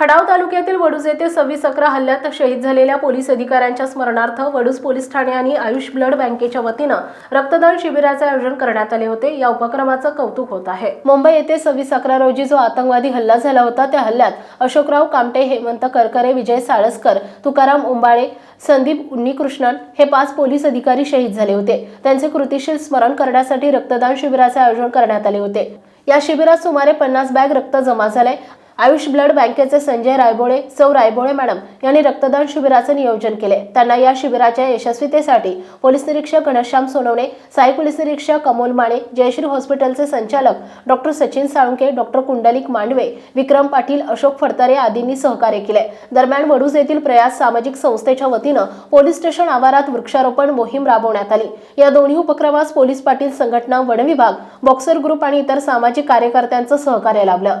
Khatav तालुक्यातील वडूज येथे सव्वीस अकरा हल्ल्यात शहीद झालेल्या पोलीस अधिकाऱ्यांच्या स्मरणार्थ वडूज पोलीस ठाणे आणि आयुष ब्लड बँकेच्या वतीनं रक्तदान शिबिराचे आयोजन करण्यात आले होते. या उपक्रमाचं कौतुक होत आहे. मुंबई येथे सव्वीस अकरा रोजी जो आतंकवादी हल्ला झाला होता त्या हल्ल्यात अशोकराव कामटे हेमंत करकरे विजय साळसकर तुकाराम उंबाळे संदीप उन्नीकृष्णन हे पाच पोलीस अधिकारी शहीद झाले होते. त्यांचे कृतिशील स्मरण करण्यासाठी रक्तदान शिबिराचे आयोजन करण्यात आले होते. या शिबिरात सुमारे पन्नास बॅग रक्त जमा झाले आयुष ब्लड बँकेचे संजय रायबोळे सौ रायबोळे मॅडम यांनी रक्तदान शिबिराचे नियोजन केले. त्यांना या शिबिराच्या यशस्वीतेसाठी पोलीस निरीक्षक घनश्याम सोनवणे साई पोलीस निरीक्षक अमोल माने जयश्री हॉस्पिटलचे संचालक डॉक्टर सचिन साळुंके डॉक्टर कुंडलिक मांडवे विक्रम पाटील अशोक फडतरे आदींनी सहकार्य केले. दरम्यान वडूज येथील प्रयास सामाजिक संस्थेच्या वतीनं पोलीस स्टेशन आवारात वृक्षारोपण मोहीम राबवण्यात आली. या दोन्ही उपक्रमास पोलीस पाटील संघटना वनविभाग बॉक्सर ग्रुप आणि इतर सामाजिक कार्यकर्त्यांचं सहकार्य लाभलं.